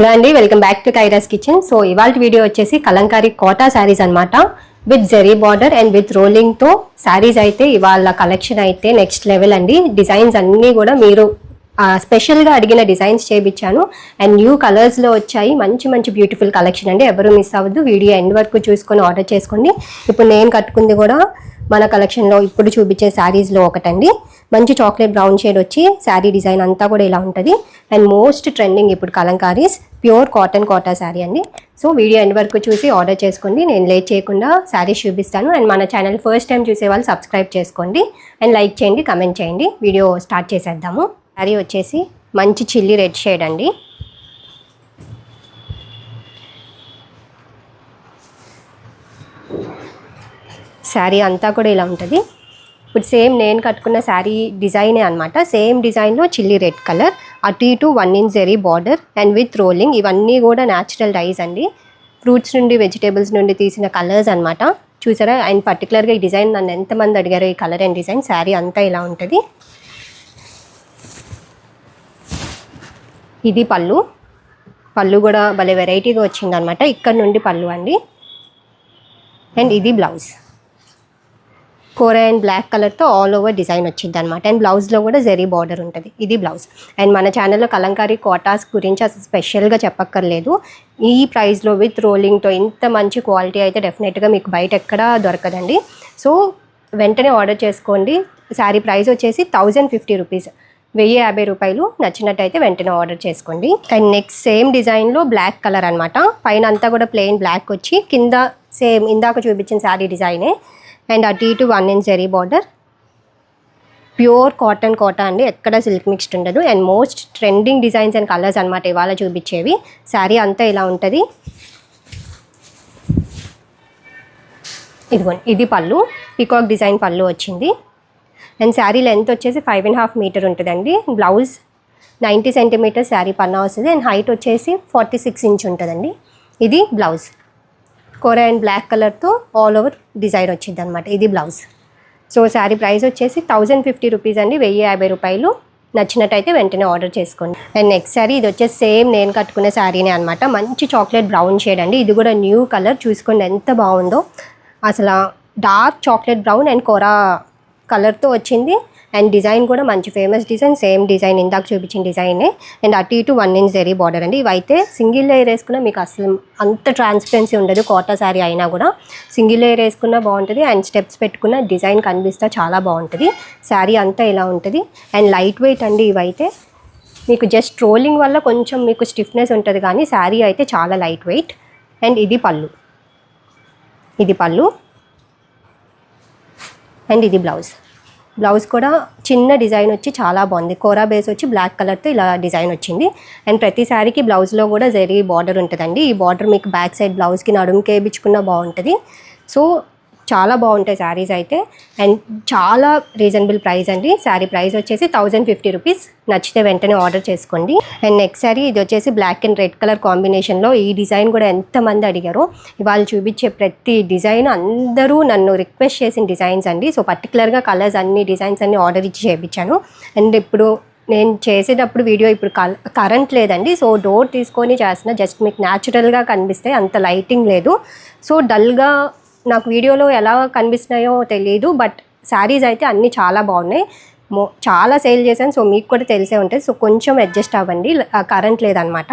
Hello అండి welcome back to Kaira's kitchen. So ఇవాళ video వచ్చేసి కలంకారీ కోటా శారీస్ అన్నమాట. With zari border and with రోలింగ్తో saris అయితే ఇవాళ కలెక్షన్ అయితే నెక్స్ట్ లెవెల్ అండి. డిజైన్స్ అన్నీ కూడా మీరు స్పెషల్గా అడిగిన డిజైన్స్ చేయించాను అండ్ న్యూ కలర్స్లో వచ్చాయి. మంచి మంచి బ్యూటిఫుల్ కలెక్షన్ అండి. ఎవరు మిస్ అవ్వద్దు. వీడియో ఎండ్ వరకు చూసుకొని ఆర్డర్ చేసుకోండి. ఇప్పుడు నేను కట్టుకుంది కూడా మన కలెక్షన్లో ఇప్పుడు చూపించే శారీస్లో ఒకటండి. మంచి చాక్లెట్ బ్రౌన్ షేడ్ వచ్చి శారీ డిజైన్ అంతా కూడా ఇలా ఉంటుంది. అండ్ మోస్ట్ ట్రెండింగ్ ఇప్పుడు కలంకారీస్. ప్యూర్ కాటన్ కోటా శారీ అండి. సో వీడియో ఎండ్ వరకు చూసి ఆర్డర్ చేసుకోండి. నేను లేట్ చేయకుండా శారీస్ చూపిస్తాను. అండ్ మన ఛానల్ ఫస్ట్ టైం చూసే వాళ్ళు సబ్స్క్రైబ్ చేసుకోండి. అండ్ లైక్ చేయండి కమెంట్ చేయండి. వీడియో స్టార్ట్ చేసేద్దాము. శారీ వచ్చేసి మంచి చిల్లీ రెడ్ షేడ్ అండి. శారీ అంతా కూడా ఇలా ఉంటుంది. ఇప్పుడు సేమ్ నేను కట్టుకున్న శారీ డిజైనే అనమాట సేమ్ డిజైన్లో చిల్లీ రెడ్ కలర్ అటు ఇటు one inch zari border and with rolling. ఇవన్నీ కూడా న్యాచురల్ డైస్ అండి. ఫ్రూట్స్ నుండి వెజిటేబుల్స్ నుండి తీసిన కలర్స్ అనమాట చూసారా? అండ్ పర్టికులర్గా ఈ డిజైన్ నన్ను ఎంతమంది అడిగారు ఈ కలర్ అండ్ డిజైన్ శారీ అంతా ఇలా ఉంటుంది. ఇది పళ్ళు. పళ్ళు కూడా భలే వెరైటీగా వచ్చిందనమాట ఇక్కడ నుండి పళ్ళు అండి. అండ్ ఇది బ్లౌజ్. కోర అండ్ బ్లాక్ కలర్తో ఆల్ ఓవర్ డిజైన్ వచ్చింది అనమాట అండ్ బ్లౌజ్లో కూడా జెరీ బార్డర్ ఉంటుంది. ఇది బ్లౌజ్. అండ్ మన ఛానల్లో కలంకారీ కోటాస్ గురించి అసలు స్పెషల్గా చెప్పక్కర్లేదు. ఈ ప్రైస్లో విత్ రోలింగ్తో ఇంత మంచి క్వాలిటీ అయితే డెఫినెట్గా మీకు బయట ఎక్కడా దొరకదండి. సో వెంటనే ఆర్డర్ చేసుకోండి. శారీ ప్రైస్ వచ్చేసి థౌజండ్ ఫిఫ్టీ రూపీస్. వెయ్యి యాభై రూపాయలు నచ్చినట్టయితే వెంటనే ఆర్డర్ చేసుకోండి. అండ్ నెక్స్ట్ సేమ్ డిజైన్లో బ్లాక్ కలర్ అనమాట పైన అంతా కూడా ప్లెయిన్ బ్లాక్ వచ్చి కింద సేమ్ ఇందాక చూపించిన శారీ డిజైనే. అండ్ అటు ఇటు one inch zari border. Pure cotton Kota అండి ఎక్కడ సిల్క్ మిక్స్డ్ ఉండదు. And most trending designs and colours అనమాట ఇవాళ చూపించేవి. శారీ అంతా ఇలా ఉంటుంది. ఇదిగోండి ఇది పళ్ళు. పికాక్ డిజైన్ పళ్ళు వచ్చింది. అండ్ శారీ లెంత్ వచ్చేసి ఫైవ్ అండ్ హాఫ్ మీటర్ ఉంటుందండి. బ్లౌజ్ నైంటీ సెంటీమీటర్స్ శారీ పన్నా వస్తుంది. అండ్ హైట్ వచ్చేసి ఫార్టీ సిక్స్ ఇంచ్ ఉంటుందండి. ఇది బ్లౌజ్. కోర అండ్ బ్లాక్ కలర్తో ఆల్ ఓవర్ డిజైన్ వచ్చింది అనమాట ఇది బ్లౌజ్. సో శారీ ప్రైస్ వచ్చేసి థౌజండ్ ఫిఫ్టీ రూపీస్ అండి. వెయ్యి యాభై రూపాయలు. నచ్చినట్టయితే వెంటనే ఆర్డర్ చేసుకోండి. అండ్ నెక్స్ట్ శారీ ఇది వచ్చేసి సేమ్ నేను కట్టుకునే శారీనే అనమాట మంచి చాక్లెట్ బ్రౌన్ షేడ్ అండి. ఇది కూడా న్యూ కలర్. చూసుకోండి ఎంత బాగుందో. అసలు dark chocolate brown and kora కలర్తో వచ్చింది. అండ్ డిజైన్ కూడా మంచి ఫేమస్ డిజైన్ సేమ్ డిజైన్ ఇందాక చూపించిన డిజైనే అండ్ అటు ఇటు వన్ ఇంచ్ జరీ బార్డర్ అండి. ఇవైతే సింగిల్ లేయర్ వేసుకున్నా మీకు అసలు అంత ట్రాన్స్పరెన్సీ ఉండదు. కోటా శారీ అయినా కూడా సింగిల్ లేయర్ వేసుకున్నా బాగుంటుంది. అండ్ స్టెప్స్ పెట్టుకున్న డిజైన్ కనిపిస్తా చాలా బాగుంటుంది. శారీ అంతా ఇలా ఉంటుంది. అండ్ లైట్ వెయిట్ అండి ఇవైతే. మీకు జస్ట్ రోలింగ్ వల్ల కొంచెం మీకు స్టిఫ్నెస్ ఉంటుంది కానీ శారీ అయితే చాలా లైట్ వెయిట్ అండ్ ఇది పళ్ళు. ఇది పళ్ళు. అండ్ ఇది బ్లౌజ్ బ్లౌజ్ కూడా చిన్న డిజైన్ వచ్చి చాలా బాగుంది. కోరా బేస్ వచ్చి బ్లాక్ కలర్తో ఇలా డిజైన్ వచ్చింది. అండ్ ప్రతి శారీకి బ్లౌజ్లో కూడా జరీ బార్డర్ ఉంటుందండి. ఈ బార్డర్ మీకు బ్యాక్ సైడ్ బ్లౌజ్కి నడుముకి బాగుంటుంది. సో చాలా బాగుంటాయి శారీస్ అయితే. అండ్ చాలా రీజనబుల్ ప్రైస్ అండి. శారీ ప్రైస్ వచ్చేసి థౌజండ్ ఫిఫ్టీ రూపీస్. నచ్చితే వెంటనే ఆర్డర్ చేసుకోండి. అండ్ నెక్స్ట్ శారీ ఇది వచ్చేసి బ్లాక్ అండ్ రెడ్ కలర్ కాంబినేషన్లో ఈ డిజైన్ కూడా ఎంతమంది అడిగారో ఇవాళ చూపించే ప్రతి డిజైన్ అందరూ నన్ను రిక్వెస్ట్ చేసిన డిజైన్స్ అండి. సో పర్టికులర్గా కలర్స్ అన్ని డిజైన్స్ అన్ని ఆర్డర్ ఇచ్చి చేయించాను. అండ్ ఇప్పుడు నేను చేసేటప్పుడు వీడియో ఇప్పుడు కరెంట్ లేదండి. సో డోర్ తీసుకొని చేస్తున్నా. జస్ట్ మీకు న్యాచురల్గా కనిపిస్తే అంత లైటింగ్ లేదు. సో డల్గా నాకు వీడియోలో ఎలా కనిపిస్తున్నాయో తెలియదు బట్ శారీస్ అయితే అన్నీ చాలా బాగున్నాయి. మో చాలా సేల్ చేశాను సో మీకు కూడా తెలిసే ఉంటుంది. సో కొంచెం అడ్జస్ట్ అవ్వండి. కరెంట్ లేదనమాట.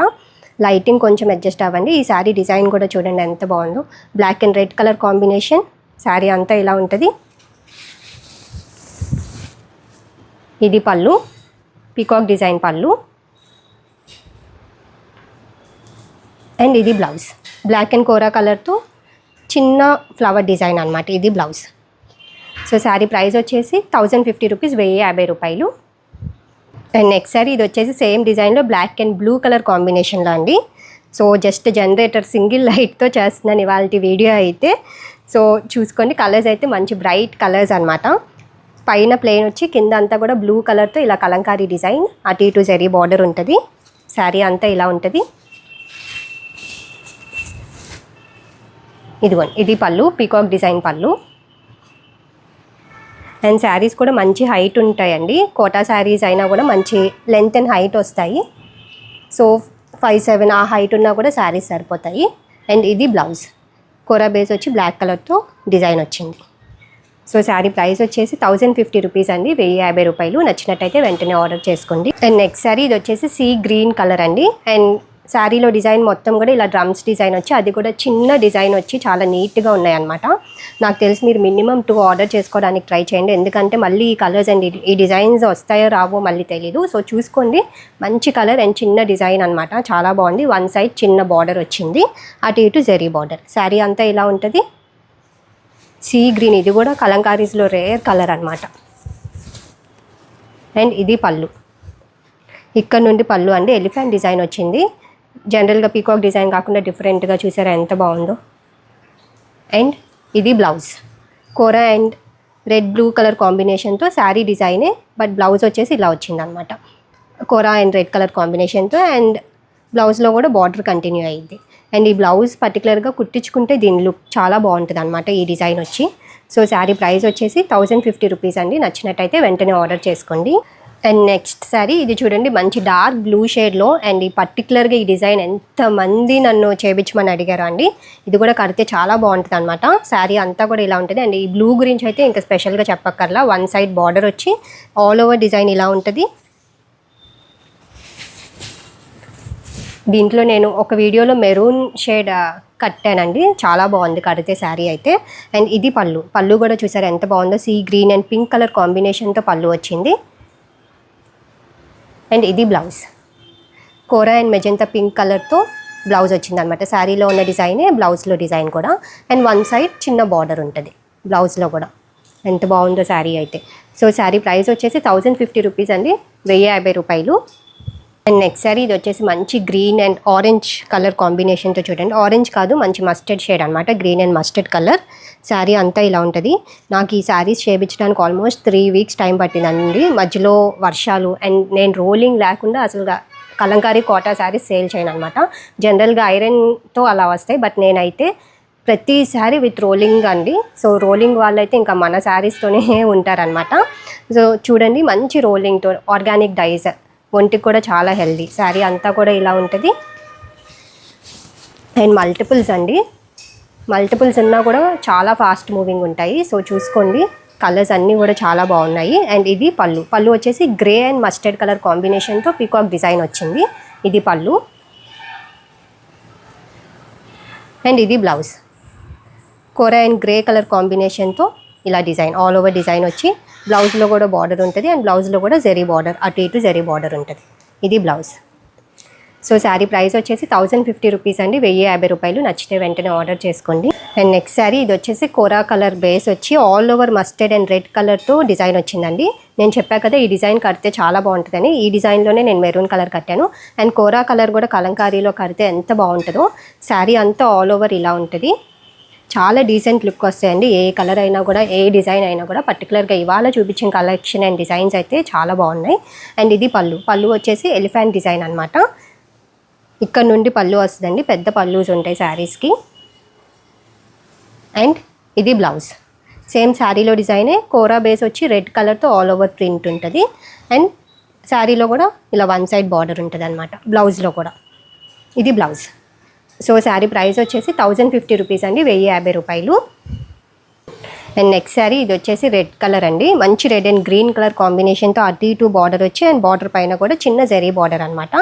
లైటింగ్ కొంచెం అడ్జస్ట్ అవ్వండి. ఈ శారీ డిజైన్ కూడా చూడండి ఎంత బాగుందో. Black and red colour combination. Sari అంతా ఇలా ఉంటుంది. ఇది పళ్ళు. పీకాక్ డిజైన్ పళ్ళు. అండ్ ఇది బ్లౌజ్. బ్లాక్ అండ్ కోరా కలర్తో చిన్న ఫ్లవర్ డిజైన్ అనమాట ఇది బ్లౌజ్ సో శారీ ప్రైస్ వచ్చేసి థౌజండ్ ఫిఫ్టీ రూపీస్ వెయ్యి యాభై రూపాయలు. అండ్ నెక్స్ట్ శారీ ఇది వచ్చేసి సేమ్ డిజైన్లో బ్లాక్ అండ్ బ్లూ కలర్ కాంబినేషన్లో అండి. సో జస్ట్ జనరేటర్ సింగిల్ లైట్తో చేస్తున్నాను ఇవాళ వీడియో అయితే. సో చూసుకోండి. కలర్స్ అయితే మంచి బ్రైట్ కలర్స్ అనమాట పైన ప్లెయిన్ వచ్చి కింద అంతా కూడా బ్లూ కలర్తో ఇలా కలంకారీ డిజైన్ అటు ఇటు జరీ బార్డర్ ఉంటుంది. శారీ అంతా ఇలా ఉంటుంది. ఇదిగోండి ఇది పళ్ళు పీకాక్ డిజైన్ పళ్ళు. అండ్ శారీస్ కూడా మంచి హైట్ ఉంటాయండి. కోటా శారీస్ అయినా కూడా మంచి లెంత్ అండ్ హైట్ వస్తాయి. సో ఫైవ్ సెవెన్ ఆ హైట్ ఉన్నా కూడా శారీస్ సరిపోతాయి. అండ్ ఇది బ్లౌజ్ కోరా బేస్ వచ్చి బ్లాక్ కలర్తో డిజైన్ వచ్చింది. సో శారీ ప్రైస్ వచ్చేసి థౌజండ్ ఫిఫ్టీ రూపీస్ అండి. వెయ్యి యాభై రూపాయలు. నచ్చినట్టయితే వెంటనే ఆర్డర్ చేసుకోండి. అండ్ నెక్స్ట్ శారీ ఇది వచ్చేసి సీ గ్రీన్ కలర్ అండి. అండ్ శారీలో డిజైన్ మొత్తం కూడా ఇలా డ్రమ్స్ డిజైన్ వచ్చి అది కూడా చిన్న డిజైన్ వచ్చి చాలా నీట్గా ఉన్నాయన్నమాట. నాకు తెలిసి మీరు మినిమం టూ ఆర్డర్ చేసుకోవడానికి ట్రై చేయండి. ఎందుకంటే మళ్ళీ ఈ కలర్స్ అండ్ ఈ డిజైన్స్ వస్తాయో రావో మళ్ళీ తెలీదు. సో చూసుకోండి. మంచి కలర్ అండ్ చిన్న డిజైన్ అనమాట చాలా బాగుంది. వన్ సైడ్ చిన్న బార్డర్ వచ్చింది. అటు ఇటు జెరీ బార్డర్. శారీ అంతా ఇలా ఉంటుంది? Sea green. ఇది కూడా కలంకారీస్లో రేర్ కలర్ అనమాట అండ్ ఇది పళ్ళు. ఇక్కడ నుండి పళ్ళు అండి. ఎలిఫెంట్ డిజైన్ వచ్చింది. జనరల్గా పీకాక్ డిజైన్ కాకుండా డిఫరెంట్గా చూసారా ఎంత బాగుందో. అండ్ ఇది బ్లౌజ్. కూర అండ్ రెడ్ బ్లూ కలర్ కాంబినేషన్తో శారీ డిజైనే బట్ బ్లౌజ్ వచ్చేసి ఇలా వచ్చిందనమాట. కూర అండ్ రెడ్ కలర్ కాంబినేషన్తో అండ్ బ్లౌజ్లో కూడా బార్డర్ కంటిన్యూ అయ్యింది అండ్ ఈ బ్లౌజ్ పర్టికులర్గా కుట్టించుకుంటే దీని లుక్ చాలా బాగుంటుంది అనమాట ఈ డిజైన్ వచ్చి. సో శారీ ప్రైస్ వచ్చేసి థౌజండ్ ఫిఫ్టీ రూపీస్ అండి. నచ్చినట్టయితే వెంటనే ఆర్డర్ చేసుకోండి. అండ్ నెక్స్ట్ సారీ ఇది చూడండి మంచి డార్క్ బ్లూ షేడ్లో అండ్ ఈ పర్టికులర్గా ఈ డిజైన్ ఎంతమంది నన్ను చేపించమని అడిగారు అండి. ఇది కూడా కడితే చాలా బాగుంటుంది అనమాట శారీ అంతా కూడా ఇలా ఉంటుంది. అండ్ ఈ బ్లూ గురించి అయితే ఇంకా స్పెషల్గా చెప్పక్కర్లా. వన్ సైడ్ బార్డర్ వచ్చి ఆల్ ఓవర్ డిజైన్ ఇలా ఉంటుంది. దీంట్లో నేను ఒక వీడియోలో మెరూన్ షేడ్ కట్టానండి. చాలా బాగుంది కడితే శారీ అయితే. అండ్ ఇది పళ్ళు. పళ్ళు కూడా చూసారు ఎంత బాగుందో? Sea green and pink colour కాంబినేషన్తో పళ్ళు వచ్చింది. అండ్ ఇది blouse. Kora and magenta pink కలర్తో బ్లౌజ్ వచ్చింది అనమాట శారీలో ఉన్న డిజైనే బ్లౌజ్లో డిజైన్ కూడా. అండ్ వన్ సైడ్ చిన్న బార్డర్ ఉంటుంది బ్లౌజ్లో కూడా. ఎంత బాగుందో శారీ అయితే. సో శారీ ప్రైస్ వచ్చేసి థౌజండ్ ఫిఫ్టీ రూపీస్ అండి. వెయ్యి యాభై రూపాయలు. అండ్ నెక్స్ట్ సారీ ఇది వచ్చేసి మంచి గ్రీన్ అండ్ ఆరెంజ్ కలర్ కాంబినేషన్తో చూడండి. ఆరెంజ్ కాదు మంచి మస్టర్డ్ షేడ్ అనమాట green and mustard colour sari అంతా ఇలా ఉంటుంది. నాకు ఈ శారీస్ చేయించడానికి ఆల్మోస్ట్ త్రీ వీక్స్ టైం పట్టిందండి. మధ్యలో వర్షాలు అండ్ నేను రోలింగ్ లేకుండా అసలుగా కలంకారీ కోటా శారీస్ సేల్ చేయను అనమాట జనరల్గా ఐరన్తో అలా వస్తాయి. బట్ నేనైతే ప్రతి శారీ విత్ రోలింగ్ అండి. సో రోలింగ్ వాళ్ళైతే ఇంకా మన శారీస్తోనే ఉంటారనమాట సో చూడండి మంచి రోలింగ్తో ఆర్గానిక్ డైజర్ ఒంటికి కూడా చాలా హెల్దీ. శారీ అంతా కూడా ఇలా ఉంటుంది. అండ్ మల్టిపుల్స్ అండి. మల్టిపుల్స్ ఉన్నా కూడా చాలా ఫాస్ట్ మూవింగ్ ఉంటాయి. సో చూసుకోండి. కలర్స్ అన్నీ కూడా చాలా బాగున్నాయి. అండ్ ఇది పళ్ళు. పళ్ళు వచ్చేసి గ్రే అండ్ మస్టర్డ్ కలర్ కాంబినేషన్తో పీకాక్ డిజైన్ వచ్చింది. ఇది పళ్ళు. అండ్ ఇది blouse. Kora and grey colour కాంబినేషన్తో ఇలా డిజైన్ ఆల్ ఓవర్ డిజైన్ వచ్చి బ్లౌజ్లో కూడా బార్డర్ ఉంటుంది అండ్ బ్లౌజ్లో కూడా జరీ బార్డర్ అటు ఇటు జరీ బార్డర్ ఉంటుంది. ఇది బ్లౌజ్. సో శారీ ప్రైస్ వచ్చేసి థౌజండ్ ఫిఫ్టీ రూపీస్ అండి. వెయ్యి యాభై రూపాయలు. నచ్చితే వెంటనే ఆర్డర్ చేసుకోండి. అండ్ నెక్స్ట్ శారీ ఇది వచ్చేసి కోరా కలర్ బేస్ వచ్చి all over mustard and red కలర్తో డిజైన్ వచ్చిందండి. నేను చెప్పా కదా ఈ డిజైన్ కడితే చాలా బాగుంటుందని. ఈ డిజైన్లోనే నేను మెరూన్ కలర్ కట్టాను. అండ్ కోరా కలర్ కూడా కలంకారీలో కడితే ఎంత బాగుంటుందో శారీ అంతా ఆల్ ఓవర్ ఇలా ఉంటుంది. చాలా డీసెంట్ లుక్ వస్తాయండి. ఏ కలర్ అయినా కూడా ఏ డిజైన్ అయినా కూడా పర్టికులర్గా ఇవాళ చూపించిన కలెక్షన్ అండ్ డిజైన్స్ అయితే చాలా బాగున్నాయి. అండ్ ఇది పళ్ళు. పళ్ళు వచ్చేసి ఎలిఫెంట్ డిజైన్ అనమాట ఇక్కడ నుండి పళ్ళు వస్తుందండి. పెద్ద పళ్ళుస్ ఉంటాయి శారీస్కి అండ్ ఇది బ్లౌజ్ సేమ్ శారీలో డిజైనే కోరా బేస్ వచ్చి రెడ్ కలర్తో ఆల్ ఓవర్ ప్రింట్ ఉంటుంది. అండ్ శారీలో కూడా ఇలా వన్ సైడ్ బార్డర్ ఉంటుంది అనమాట బ్లౌజ్లో కూడా. ఇది బ్లౌజ్ సో శారీ ప్రైస్ వచ్చేసి థౌజండ్ ఫిఫ్టీ రూపీస్ అండి వెయ్యి యాభై రూపాయలు. అండ్ నెక్స్ట్ శారీ ఇది వచ్చేసి రెడ్ కలర్ అండి. మంచి రెడ్ అండ్ గ్రీన్ కలర్ కాంబినేషన్తో అటు ఇటు బార్డర్ వచ్చి అండ్ బార్డర్ పైన కూడా చిన్న జరీ బార్డర్ అనమాట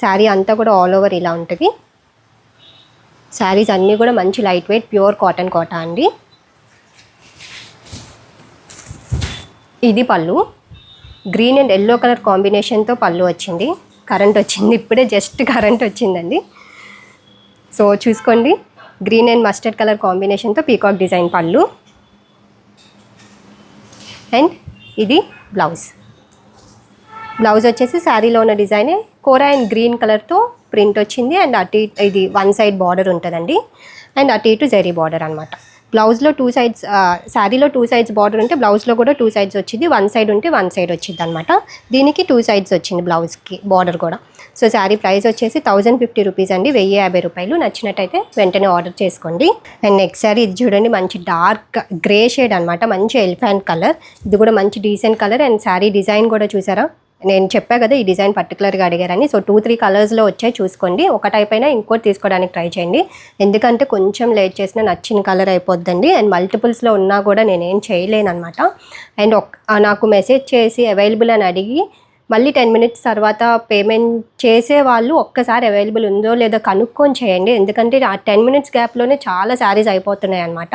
శారీ అంతా కూడా ఆల్ ఓవర్ ఇలా ఉంటుంది. శారీస్ అన్నీ కూడా మంచి light weight pure cotton Kota అండి. ఇది పళ్ళు. గ్రీన్ అండ్ ఎల్లో కలర్ కాంబినేషన్తో పళ్ళు వచ్చింది. కరెంట్ వచ్చింది. ఇప్పుడే జస్ట్ కరెంట్ వచ్చిందండి. సో చూసుకోండి. గ్రీన్ అండ్ మస్టర్డ్ కలర్ కాంబినేషన్తో పీకాక్ డిజైన్ పళ్ళు. అండ్ ఇది బ్లౌజ్ బ్లౌజ్ వచ్చేసి శారీలో ఉన్న డిజైనే కోరా అండ్ గ్రీన్ కలర్తో ప్రింట్ వచ్చింది. అండ్ అటు ఇటు ఇది వన్ సైడ్ బార్డర్ ఉంటుందండి. అండ్ అటు ఇటు జరీ బార్డర్ అనమాట బ్లౌజ్లో టూ సైడ్స్ శారీలో టూ సైడ్స్ బార్డర్ ఉంటే బ్లౌజ్లో కూడా టూ సైడ్స్ వచ్చింది. వన్ సైడ్ ఉంటే వన్ సైడ్ వచ్చింది అనమాట దీనికి టూ సైడ్స్ వచ్చింది బ్లౌజ్కి బార్డర్ కూడా. సో శారీ ప్రైస్ వచ్చేసి థౌజండ్ ఫిఫ్టీ రూపీస్ అండి. వెయ్యి యాభై రూపాయలు. నచ్చినట్టయితే వెంటనే ఆర్డర్ చేసుకోండి. అండ్ నెక్స్ట్ శారీ ఇది చూడండి మంచి డార్క్ గ్రే షేడ్ అనమాట మంచి ఎలిఫెంట్ కలర్ ఇది కూడా మంచి decent colour and sari design కూడా చూసారా? నేను చెప్పా కదా ఈ డిజైన్ పర్టికులర్గా అడిగారని. సో టూ త్రీ కలర్స్లో వచ్చాయి చూసుకోండి. ఒక టైప్ అయినా ఇంకోటి తీసుకోవడానికి ట్రై చేయండి. ఎందుకంటే కొంచెం లేట్ చేసినా నచ్చిన కలర్ అయిపోద్దండి. అండ్ మల్టిపుల్స్లో ఉన్నా కూడా నేనేం చేయలేను అనమాట అండ్ ఒక్ నాకు మెసేజ్ చేసి అవైలబుల్ అని అడిగి మళ్ళీ టెన్ మినిట్స్ తర్వాత పేమెంట్ చేసే వాళ్ళు ఒక్కసారి అవైలబుల్ ఉందో లేదో కనుక్కొని చేయండి. ఎందుకంటే ఆ టెన్ మినిట్స్ గ్యాప్లోనే చాలా శారీస్ అయిపోతున్నాయి అనమాట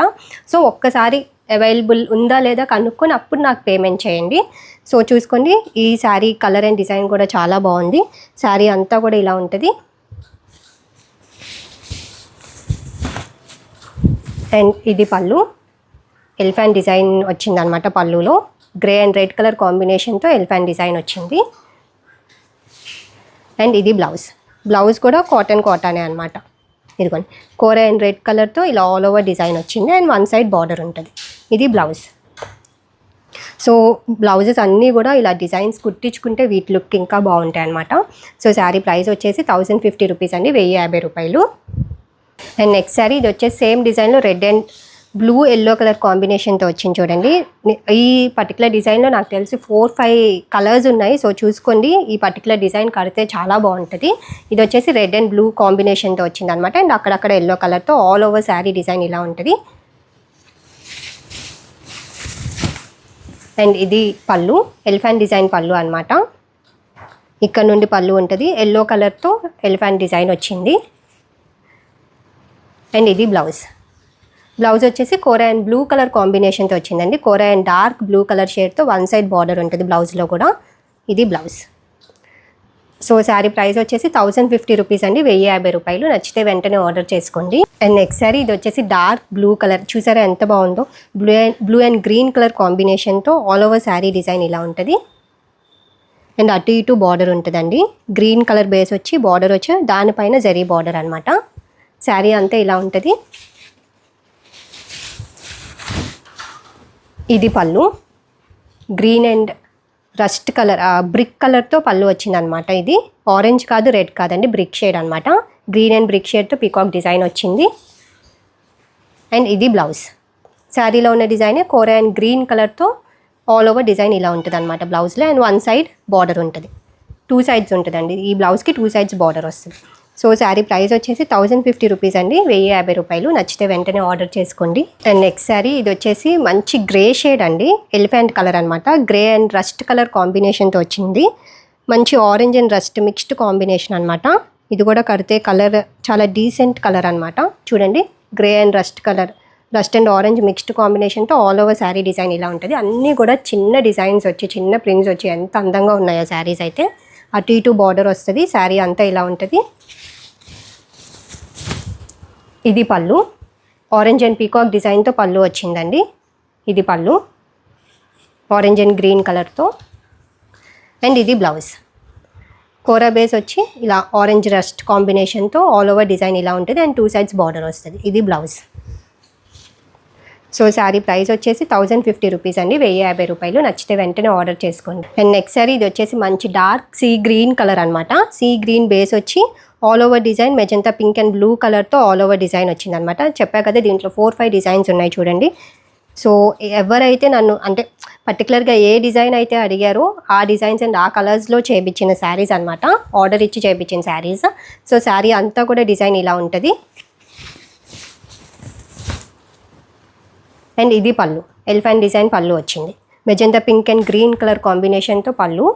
సో ఒక్కసారి అవైలబుల్ ఉందా లేదా కనుక్కొని అప్పుడు నాకు పేమెంట్ చేయండి. సో చూసుకోండి. ఈ శారీ కలర్ అండ్ డిజైన్ కూడా చాలా బాగుంది. శారీ అంతా కూడా ఇలా ఉంటుంది. అండ్ ఇది పళ్ళు. ఎలిఫెంట్ డిజైన్ వచ్చింది అనమాట పళ్ళులో. గ్రే అండ్ రెడ్ కలర్ కాంబినేషన్తో ఎలిఫెంట్ డిజైన్ వచ్చింది. అండ్ ఇది బ్లౌజ్. బ్లౌజ్ కూడా కాటన్ కాటనే అనమాట ఇదిగోండి. కోర అండ్ రెడ్ కలర్తో ఇలా ఆల్ ఓవర్ డిజైన్ వచ్చింది. అండ్ వన్ సైడ్ బార్డర్ ఉంటుంది. ఇది బ్లౌజ్ సో బ్లౌజెస్ అన్నీ కూడా ఇలా డిజైన్స్ కుట్టించుకుంటే వీటి లుక్ ఇంకా బాగుంటాయి అనమాట సో శారీ ప్రైస్ వచ్చేసి థౌజండ్ ఫిఫ్టీ రూపీస్ అండి. వెయ్యి యాభై రూపాయలు. అండ్ నెక్స్ట్ శారీ ఇది వచ్చేసి సేమ్ డిజైన్లో red and blue yellow colour కాంబినేషన్తో వచ్చింది చూడండి. ఈ పర్టికులర్ డిజైన్లో నాకు తెలిసి ఫోర్ ఫైవ్ కలర్స్ ఉన్నాయి. సో చూసుకోండి ఈ పర్టికులర్ డిజైన్ కడితే చాలా బాగుంటుంది. ఇది వచ్చేసి రెడ్ అండ్ బ్లూ కాంబినేషన్తో వచ్చింది అనమాట అండ్ అక్కడక్కడ ఎల్లో కలర్తో ఆల్ ఓవర్ శారీ డిజైన్ ఇలా ఉంటుంది. అండ్ ఇది పళ్ళు ఎలిఫెంట్ డిజైన్ పళ్ళు అనమాట. ఇక్కడ నుండి పళ్ళు ఉంటుంది. ఎల్లో కలర్తో ఎలిఫెంట్ డిజైన్ వచ్చింది. అండ్ ఇది బ్లౌజ్ బ్లౌజ్ వచ్చేసి కోర అండ్ బ్లూ కలర్ కాంబినేషన్తో వచ్చిందండి. Kora and dark blue colour షేడ్తో one side border ఉంటుంది బ్లౌజ్లో కూడా. ఇది బ్లౌజ్. సో శారీ ప్రైస్ వచ్చేసి థౌసండ్ ఫిఫ్టీ రూపీస్ అండి. వెయ్యి యాభై రూపాయలు. నచ్చితే వెంటనే ఆర్డర్ చేసుకోండి. అండ్ నెక్స్ట్ శారీ ఇది వచ్చేసి డార్క్ బ్లూ కలర్. చూసారా ఎంత బాగుందో? Blue and blue and green colour కాంబినేషన్తో ఆల్ ఓవర్ శారీ డిజైన్ ఇలా ఉంటుంది. అండ్ అటు ఇటు బార్డర్ ఉంటుందండి. గ్రీన్ కలర్ బేస్ వచ్చి బార్డర్ వచ్చి దానిపైన జరీ బార్డర్ అనమాట శారీ అంతా ఇలా ఉంటుంది. ఇది pallu. Green and rust colour brick కలర్తో పళ్ళు వచ్చిందనమాట ఇది. ఆరెంజ్ కాదు రెడ్ కాదండి బ్రిక్ షేడ్ అనమాట గ్రీన్ అండ్ బ్రిక్ షేడ్తో పికాక్ డిజైన్ వచ్చింది. అండ్ ఇది బ్లౌజ్. శారీలో ఉన్న డిజైన్ కోర అండ్ గ్రీన్ కలర్తో ఆల్ ఓవర్ డిజైన్ ఇలా ఉంటుంది అనమాట బ్లౌజ్లో. అండ్ వన్ సైడ్ బార్డర్ ఉంటుంది. టూ సైడ్స్ ఉంటుందండి. ఈ బ్లౌజ్కి టూ సైడ్స్ బార్డర్ వస్తుంది. సో శారీ ప్రైస్ వచ్చేసి థౌజండ్ ఫిఫ్టీ రూపీస్ అండి. వెయ్యి యాభై రూపాయలు. నచ్చితే వెంటనే ఆర్డర్ చేసుకోండి. అండ్ నెక్స్ట్ శారీ ఇది వచ్చేసి మంచి గ్రే షేడ్ అండి. ఎలిఫెంట్ కలర్ అనమాట గ్రే అండ్ రస్ట్ కలర్ కాంబినేషన్తో వచ్చింది. మంచి orange and rust mixed combination అనమాట ఇది కూడా కడితే కలర్ చాలా డీసెంట్ కలర్ అనమాట చూడండి grey and rust colour rust and orange mixed కాంబినేషన్తో ఆల్ ఓవర్ శారీ డిజైన్ ఇలా ఉంటుంది. అన్నీ కూడా చిన్న డిజైన్స్ వచ్చి చిన్న ప్రింట్స్ వచ్చి ఎంత అందంగా ఉన్నాయో శారీస్ అయితే. అటు ఇటు బార్డర్ వస్తుంది శారీ అంతా ఇలా ఉంటుంది. ఇది పళ్ళు. ఆరెంజ్ అండ్ పీకాక్ డిజైన్తో పళ్ళు వచ్చిందండి. ఇది పళ్ళు. ఆరెంజ్ అండ్ గ్రీన్ కలర్తో అండ్ ఇది బ్లౌజ్ కోరా బేస్ వచ్చి ఇలా ఆరెంజ్ రస్ట్ కాంబినేషన్తో ఆల్ ఓవర్ డిజైన్ ఇలా ఉంటుంది అండ్ టూ సైడ్స్ బార్డర్ వస్తుంది. ఇది బ్లౌజ్ సో శారీ ప్రైస్ వచ్చేసి థౌజండ్ ఫిఫ్టీ రూపీస్ అండి. వెయ్యి యాభై రూపాయలు. నచ్చితే వెంటనే ఆర్డర్ చేసుకోండి. అండ్ నెక్స్ట్ శారీ ఇది వచ్చేసి మంచి డార్క్ సీ గ్రీన్ కలర్ అనమాట సీ గ్రీన్ బేస్ వచ్చి all over design magenta pink and blue కలర్తో ఆల్ ఓవర్ డిజైన్ వచ్చిందనమాట చెప్పా కదా దీంట్లో ఫోర్ ఫైవ్ డిజైన్స్ ఉన్నాయి చూడండి. సో ఎవరైతే నన్ను అంటే పర్టికులర్గా ఏ డిజైన్ అయితే అడిగారో ఆ డిజైన్స్ అండ్ ఆ కలర్స్లో చేయించిన శారీస్ అనమాట ఆర్డర్ ఇచ్చి చేయించిన శారీస్. సో శారీ అంతా కూడా డిజైన్ ఇలా ఉంటుంది. అండ్ ఇది పళ్ళు. ఎలిఫెంట్ డిజైన్ పళ్ళు వచ్చింది. Magenta pink and green colour కాంబినేషన్తో పళ్ళు.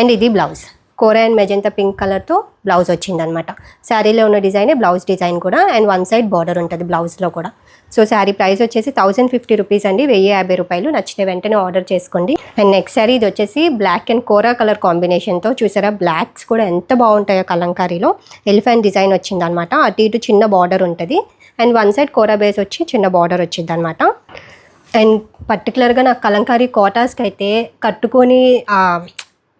అండ్ ఇది blouse kora and magenta pink కలర్తో బ్లౌజ్ వచ్చిందనమాట శారీలో ఉన్న డిజైనే బ్లౌజ్ డిజైన్ కూడా. అండ్ వన్ సైడ్ బార్డర్ ఉంటుంది బ్లౌజ్లో కూడా. సో శారీ ప్రైస్ వచ్చేసి థౌసండ్ ఫిఫ్టీ రూపీస్ అండి. వెయ్యి యాభై రూపాయలు. నచ్చితే వెంటనే ఆర్డర్ చేసుకోండి. అండ్ నెక్స్ట్ శారీ ఇది వచ్చేసి బ్లాక్ అండ్ కోరా కలర్ కాంబినేషన్తో. చూసారా? బ్లాక్స్ కూడా ఎంత బాగుంటాయో కలంకారీలో. ఎలిఫెంట్ డిజైన్ వచ్చిందనమాట అటు ఇటు చిన్న బార్డర్ ఉంటుంది. And one side kora base వచ్చి చిన్న బార్డర్ వచ్చింది అనమాట అండ్ పర్టికులర్గా నాకు కలంకారీ కోటాస్కి అయితే కట్టుకొని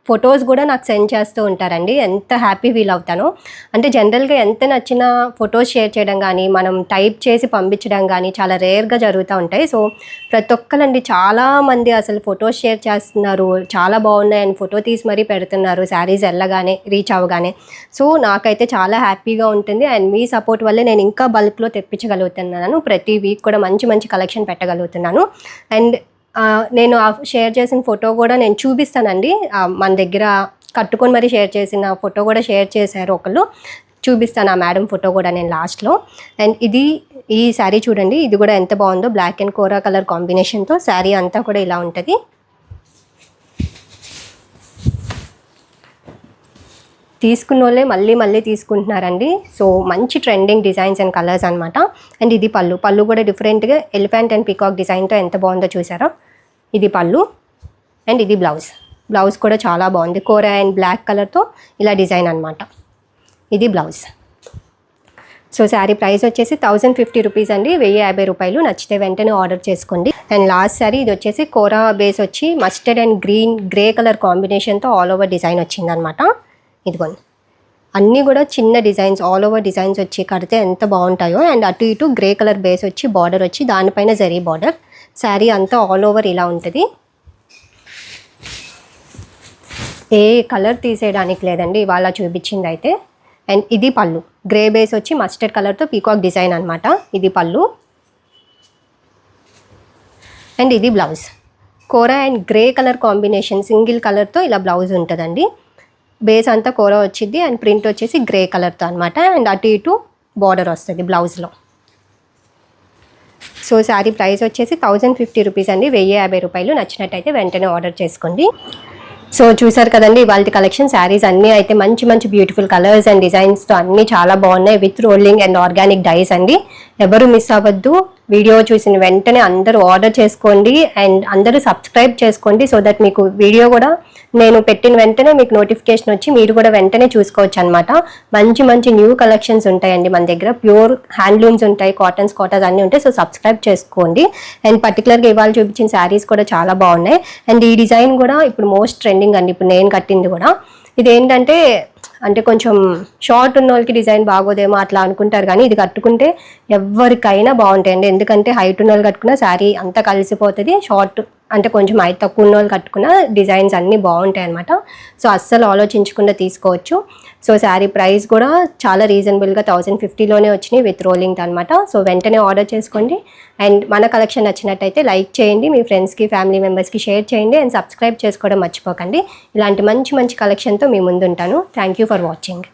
ఫొటోస్ కూడా నాకు సెండ్ చేస్తూ ఉంటారండి. ఎంత హ్యాపీ ఫీల్ అవుతానో. అంటే జనరల్గా ఎంత నచ్చిన ఫొటోస్ షేర్ చేయడం కానీ మనం టైప్ చేసి పంపించడం కానీ చాలా రేర్గా జరుగుతూ ఉంటాయి. సో ప్రతి ఒక్కరండి చాలామంది అసలు ఫొటోస్ షేర్ చేస్తున్నారు. చాలా బాగున్నాయి ఫోటో తీసి మరీ పెడుతున్నారు. శారీస్ వెళ్ళగానే రీచ్ అవ్వగానే. సో నాకైతే చాలా హ్యాపీగా ఉంటుంది. అండ్ మీ సపోర్ట్ వల్లే నేను ఇంకా బల్క్లో తెప్పించగలుగుతున్నాను. ప్రతి వీక్ కూడా మంచి మంచి కలెక్షన్ పెట్టగలుగుతున్నాను. అండ్ నేను ఆ షేర్ చేసిన ఫోటో కూడా నేను చూపిస్తానండి. మన దగ్గర కట్టుకొని మరి షేర్ చేసిన ఫోటో కూడా షేర్ చేశారు ఒకళ్ళు. చూపిస్తాను ఆ మేడం ఫోటో కూడా నేను లాస్ట్లో. అండ్ ఇది ఈ శారీ చూడండి ఇది కూడా ఎంత బాగుందో బ్లాక్ అండ్ కోరా కలర్ కాంబినేషన్తో శారీ అంతా కూడా ఇలా ఉంటుంది. తీసుకున్న వాళ్ళే మళ్ళీ మళ్ళీ తీసుకుంటున్నారండి. సో మంచి ట్రెండింగ్ డిజైన్స్ అండ్ కలర్స్ అనమాట అండ్ ఇది పళ్ళు. పళ్ళు కూడా డిఫరెంట్గా ఎలిఫెంట్ అండ్ పికాక్ డిజైన్తో ఎంత బాగుందో చూసారా? ఇది పళ్ళు. అండ్ ఇది బ్లౌజ్ బ్లౌజ్ కూడా చాలా బాగుంది. కోరా అండ్ బ్లాక్ కలర్తో ఇలా డిజైన్ అనమాట ఇది బ్లౌజ్ సో శారీ ప్రైస్ వచ్చేసి థౌజండ్ ఫిఫ్టీ రూపీస్ అండి. వెయ్యి యాభై రూపాయలు. నచ్చితే వెంటనే ఆర్డర్ చేసుకోండి. అండ్ లాస్ట్ శారీ ఇది వచ్చేసి కోరా బేస్ వచ్చి mustard and green grey colour కాంబినేషన్తో ఆల్ ఓవర్ డిజైన్ వచ్చిందనమాట ఇదిగోండి. అన్నీ కూడా చిన్న డిజైన్స్ ఆల్ ఓవర్ డిజైన్స్ వచ్చి కడితే ఎంత బాగుంటాయో అండ్ అటు ఇటు గ్రే కలర్ బేస్ వచ్చి బార్డర్ వచ్చి దానిపైన జరీ బార్డర్ శారీ అంతా ఆల్ ఓవర్ ఇలా ఉంటుంది. ఏ కలర్ తీసేయడానికి లేదండి ఇవాళ చూపించింది అయితే అండ్ ఇది పళ్ళు. గ్రే బేస్ వచ్చి మస్టర్డ్ కలర్తో పీకాక్ డిజైన్ అనమాట ఇది పళ్ళు. అండ్ ఇది blouse kora and grey colour combination single కలర్తో ఇలా బ్లౌజ్ ఉంటుందండి. బేస్ అంతా కూర వచ్చింది అండ్ ప్రింట్ వచ్చేసి గ్రే కలర్తో అనమాట అండ్ అటు ఇటు బార్డర్ వస్తుంది బ్లౌజ్లో సో శారీ ప్రైస్ వచ్చేసి థౌజండ్ ఫిఫ్టీ రూపీస్ అండి. వెయ్యి యాభై రూపాయలు నచ్చినట్టయితే వెంటనే ఆర్డర్ చేసుకోండి. సో చూసారు కదండి ఇవాళ కలెక్షన్ శారీస్ అన్నీ అయితే మంచి మంచి బ్యూటిఫుల్ కలర్స్ అండ్ డిజైన్స్తో అన్నీ చాలా బాగున్నాయి. With rolling and organic dyes అండి. ఎవరు మిస్ అవ్వద్దు. వీడియో చూసిన వెంటనే అందరూ ఆర్డర్ చేసుకోండి అండ్ అందరూ సబ్స్క్రైబ్ చేసుకోండి సో దట్ మీకు వీడియో కూడా నేను పెట్టిన వెంటనే మీకు నోటిఫికేషన్ వచ్చి మీరు కూడా వెంటనే చూసుకోవచ్చు అనమాట మంచి మంచి న్యూ కలెక్షన్స్ ఉంటాయండి మన దగ్గర. ప్యూర్ హ్యాండ్లూమ్స్ ఉంటాయి కాటన్స్ కాటన్స్ అన్నీ ఉంటాయి. సో సబ్స్క్రైబ్ చేసుకోండి. అండ్ పర్టికులర్గా ఇవాళ చూపించిన శారీస్ కూడా చాలా బాగున్నాయి. అండ్ ఈ డిజైన్ కూడా ఇప్పుడు మోస్ట్ ట్రెండింగ్ అండి. ఇప్పుడు నేను కట్టింది కూడా. ఇదేంటంటే అంటే కొంచెం షార్ట్ ఉన్న వాళ్ళకి డిజైన్ బాగోదేమో అట్లా అనుకుంటారు కానీ ఇది కట్టుకుంటే ఎవరికైనా బాగుంటాయండి. ఎందుకంటే హైట్ ఉన్న వాళ్ళు కట్టుకున్న శారీ అంతా కలిసిపోతుంది. షార్ట్ అంటే కొంచెం హైట్ తక్కువ ఉన్న వాళ్ళు కట్టుకున్న డిజైన్స్ అన్నీ బాగుంటాయి అనమాట సో అస్సలు ఆలోచించకుండా తీసుకోవచ్చు. సో శారీ ప్రైస్ కూడా చాలా రీజనబుల్గా థౌజండ్ ఫిఫ్టీలోనే వచ్చినాయి విత్ రోలింగ్ అనమాట సో వెంటనే ఆర్డర్ చేసుకోండి. అండ్ మన కలెక్షన్ నచ్చినట్టయితే లైక్ చేయండి మీ ఫ్రెండ్స్కి ఫ్యామిలీ మెంబర్స్కి షేర్ చేయండి అండ్ సబ్స్క్రైబ్ చేసుకోవడం మర్చిపోకండి. ఇలాంటి మంచి మంచి కలెక్షన్తో మీ ముందుంటాను. Thank you for watching.